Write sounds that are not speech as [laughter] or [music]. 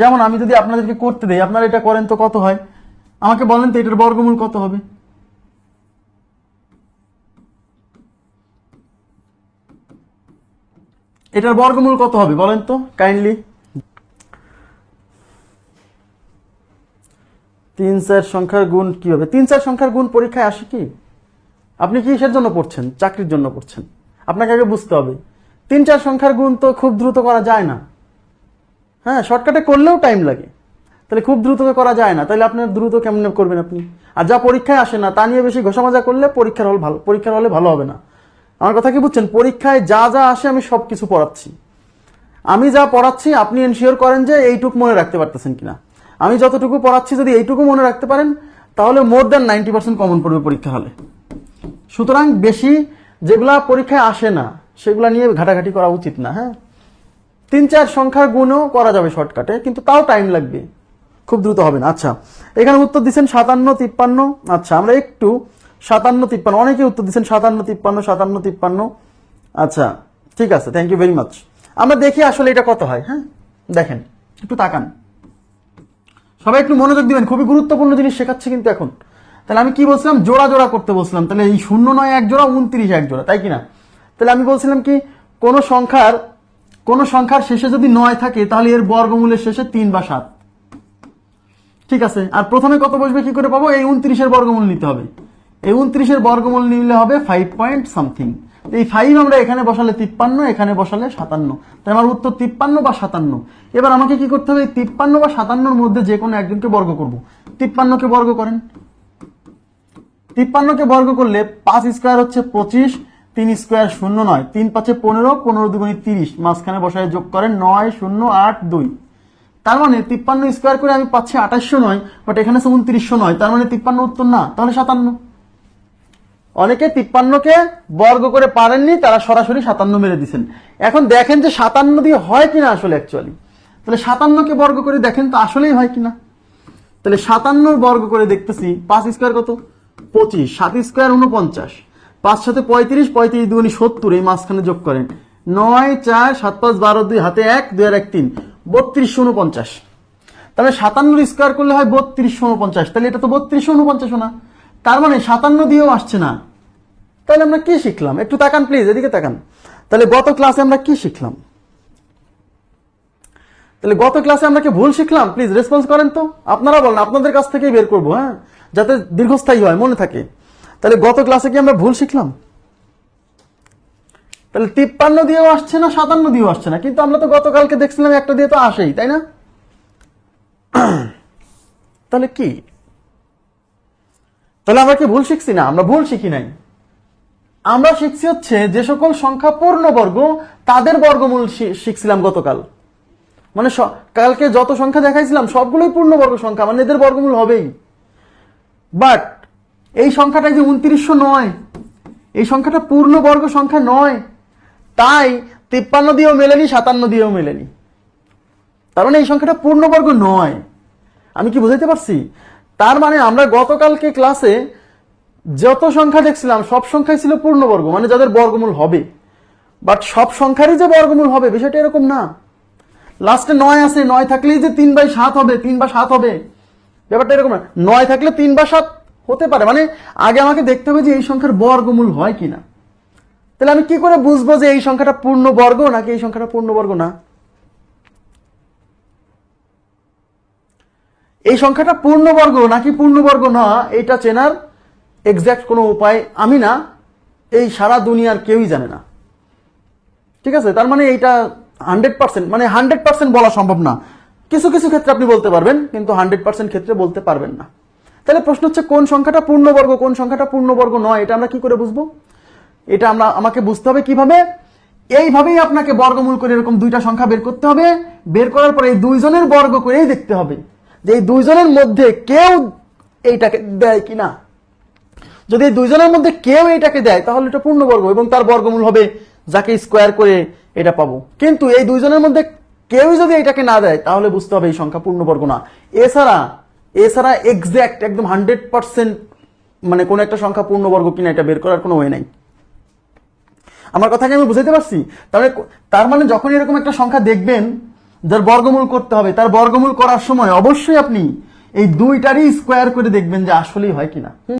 যেমন আমি যদি আপনাদেরকে করতে দেই, আপনারা এটা করেন তো কত হয়? আমাকে বলেন তো এটার বর্গমূল কত হবে? এটার বর্গমূল কত হবে বলেন তো কাইন্ডলি তিন চার সংখ্যার গুণ কি হবে? তিন চার সংখ্যার গুণ পরীক্ষায় আসে কি? আপনি কিসের জন্য পড়ছেন? চাকরির জন্য পড়ছেন। আপনাকে আগে বুঝতে হবে। তিন চার সংখ্যার গুণ তো খুব দ্রুত করা যায় না। হ্যাঁ শর্টকাটে করলেও টাইম লাগে। তাহলে খুব দ্রুত করা যায় না। তাহলে আপনার দ্রুত কেমন করবেন আপনি? আর যা পরীক্ষায় আসে না, তা নিয়ে বেশি ঘোষামাজা করলে পরীক্ষার হল ভালো, পরীক্ষার হলে ভালো হবে না। আমার কথা কি বুঝছেন? পরীক্ষায় যা যা আসে আমি সব কিছু পড়াচ্ছি। আমি যা পড়াচ্ছি, আপনি এনশিওর করেন যে এইটুকু মনে রাখতে পারতেছেন কিনা। আমি যতটুকু পড়াচ্ছি, যদি এইটুকু মনে রাখতে পারেন, তাহলে more than ninety percent common পড়বে পরীক্ষা হলে। সুতরাং বেশি যেগুলা পরীক্ষায় আসে না, সেগুলা নিয়ে ঘাটাঘাটি করা উচিত না হ্যাঁ? তিন চার সংখ্যার গুণও করা যাবে শর্টকাটে কিন্তু তাও টাইম লাগবে। খুব দ্রুত হবে না। আচ্ছা এখানে উত্তর দিচ্ছেন সাতান্ন তিপ্পান্ন। আচ্ছা আমরা একটু সাতান্ন তিপ্পান্ন অনেকে উত্তর দিচ্ছেন সাতান্ন তিপ্পান্ন সাতান্ন তিপ্পান্ন। আচ্ছা ঠিক আছে থ্যাংক ইউ ভেরি মাচ আমরা দেখি আসলে এটা কত হয় হ্যাঁ? দেখেন, একটু তাকান। সবাই একটু মনোযোগ দিবেন, খুবই গুরুত্বপূর্ণ জিনিস শেখাচ্ছে কিন্তু এখন। তাহলে আমি কি বলছিলাম? জোড়া জোড়া করতে বলছিলাম। তাহলে এই শূন্য নয়, এক জোড়া, উনত্রিশ, এক জোড়া, তাই কি না তাহলে আমি বলছিলাম কি, কোন সংখ্যার কোন সংখ্যার শেষে যদি নয় থাকে, তাহলে এর বর্গমূলের শেষে তিন বা সাত। ঠিক আছে? আর প্রথমে কত বসবে কি করে পাবো? এই উনত্রিশের বর্গমূল নিতে হবে। এই উনত্রিশের বর্গমূল নিলে হবে ফাইভ পয়েন্ট সামথিং এই ফাইভ আমরা এখানে বসালে তিপ্পান্ন, এখানে বসালে সাতান্ন। তাই আমার উত্তর তিপ্পান্ন বা সাতান্ন। এবার আমাকে কি করতে হবে? এই তিপ্পান্ন বা সাতান্নর মধ্যে যে কোনো একজনকে বর্গ করব। তিপ্পান্নকে বর্গ করেন। তিপ্পান্নকে বর্গ করলে পাঁচ স্কোয়ার হচ্ছে পঁচিশ তিন স্কোয়ার শূন্য নয়। তিন পাঁচে পনেরো পনেরো দুগুণি তিরিশ। মাঝখানে বসায় যোগ করেন নয়, শূন্য, আট, দুই। তার মানে তিপ্পান্ন স্কোয়ার করে আমি পাচ্ছি আঠাশশো নয় বাট এখানে আছে উনত্রিশশো নয়। তার মানে তিপ্পান্ন উত্তর না, তাহলে সাতান্ন। অনেকে তিপ্পান্নকে বর্গ করে পারেননি, তারা সরাসরি সাতান্ন মেরে দিচ্ছেন এখন দেখেন যে সাতান্ন দিয়ে হয় কিনা আসলে অ্যাকচুয়ালি তাহলে সাতান্নকে বর্গ করে দেখেন তো আসলেই হয় কিনা। তাহলে সাতান্ন বর্গ করে দেখতেছি, পাঁচ স্কোয়ার কত? পঁচিশ। সাত স্কোয়ার উনপঞ্চাশ পাঁচ সাথে পঁয়ত্রিশ পঁয়ত্রিশ দুগুনি সত্তর, এই মাঝখানে যোগ করেন। নয়, চার, সাত, পাঁচ, বারো, দুই, হাতে এক, দুই, আর এক, তিন। বত্রিশশো উনপঞ্চাশ তাহলে সাতান্ন স্কোয়ার করলে হয় বত্রিশশো উনপঞ্চাশ তাহলে এটা তো বত্রিশ উনপঞ্চাশ না। তার মানে সাতান্ন দিয়েও আসছে না। তাহলে আমরা কি শিখলাম? একটু তাকান প্লিজ এদিকে তাকান। তাহলে গত ক্লাসে আমরা কি শিখলাম? তাহলে গত ক্লাসে আমরা কি ভুল শিখলাম? প্লিজ রেসপন্স করেন তো। আপনারা বলেন, আপনাদের কাছ থেকেই বের করব হ্যাঁ? যাতে দীর্ঘস্থায়ী হয়, মনে থাকে। তাহলে গত ক্লাসে কি আমরা ভুল শিখলাম? তাহলে তিপ্পান্ন দিয়েও আসছে না, সাতান্ন দিয়েও আসছে না, কিন্তু আমরা তো গতকালকে দেখছিলাম একটা দিয়ে তো আসেই, তাই না? [clears throat] তাহলে কি? তাহলে আমরা কি ভুল শিখছি না? আমরা ভুল শিখি নাই। আমরা শিখছি হচ্ছে যে সকল সংখ্যা পূর্ণবর্গ তাদের বর্গমূল শিখছিলাম গতকাল। মানে কালকে যত সংখ্যা দেখাইছিলাম, সবগুলোই পূর্ণবর্গ সংখ্যা মানে এদের বর্গমূল হবেই। বাট এই সংখ্যাটা যে উনত্রিশশো নয়, এই সংখ্যাটা পূর্ণবর্গ সংখ্যা নয়, তাই তিপ্পান্ন দিয়েও মেলেনি, সাতান্ন দিয়েও মেলেনি। তার মানে এই সংখ্যাটা পূর্ণবর্গ নয়। আমি কি বুঝাইতে পারছি? তার মানে আমরা গতকালকে ক্লাসে যত সংখ্যা দেখছিলাম, সব সংখ্যাই ছিল পূর্ণবর্গ মানে যাদের বর্গমূল হবে। বাট সব সংখ্যারই যে বর্গমূল হবে, বিষয়টা এরকম না। লাস্টে নয় আছে, নয় থাকলেই যে তিন বাই সাত হবে, তিন বা সাত হবে, ব্যাপারটা এরকম না। নয় থাকলে তিন বা সাত হতে পারে। মানে আগে আমাকে দেখতে হবে যে এই সংখ্যার বর্গমূল হয় কিনা। তাহলে আমি কি করে বুঝব যে এই সংখ্যাটা পূর্ণ বর্গ নাকি এই সংখ্যাটা পূর্ণ বর্গ? না। এই সংখ্যাটা পূর্ণবর্গ নাকি পূর্ণবর্গ না, এটা চেনার এক্সাক্ট কোনো উপায় আমি না। এই সারা দুনিয়ার কেউই জানে না। ঠিক আছে? তার মানে এইটা হান্ড্রেড পার্সেন্ট মানে হান্ড্রেড পার্সেন্ট বলা সম্ভব না। কিছু কিছু ক্ষেত্রে আপনি বলতে পারবেন, কিন্তু হান্ড্রেড পার্সেন্ট ক্ষেত্রে বলতে পারবেন না। তাহলে প্রশ্ন হচ্ছে, কোন সংখ্যাটা পূর্ণবর্গ, কোন সংখ্যাটা পূর্ণবর্গ নয়? এটা আমরা কি করে বুঝব? এটা আমরা, আমাকে বুঝতে হবে কীভাবে? এইভাবেই আপনাকে বর্গমূল করে এরকম দুইটা সংখ্যা বের করতে হবে। বের করার পরে এই দুইজনের বর্গ করেই দেখতে হবে যে এই দুইজনের মধ্যে কেউ এইটাকে দেয় কিনা। যদি এই দুইজনের মধ্যে কেউ এটাকে দেয়, তাহলে এটা পূর্ণবর্গ এবং তার বর্গমূল হবে যাকে স্কোয়ার করে এটা পাবো। কিন্তু এই দুইজনের মধ্যে কেউই যদি এটাকে না দেয়, তাহলে বুঝতে হবে এই সংখ্যা পূর্ণবর্গ না। এছাড়া এছাড়া এক্স্যাক্ট একদম হান্ড্রেড পার্সেন্ট মানে কোনো একটা সংখ্যা পূর্ণবর্গ কিনা এটা বের করার কোনো ওয়ে নাই। আমার কথাকে আমি বুঝাইতে পারছি? তাহলে তার মানে যখন এরকম একটা সংখ্যা দেখবেন, যার বর্গমূল করতে হবে, তার বর্গমূল করার সময় অবশ্যই আপনি এই দুইটারই স্কোয়ার করে দেখবেন যে আসলেই হয় কিনা।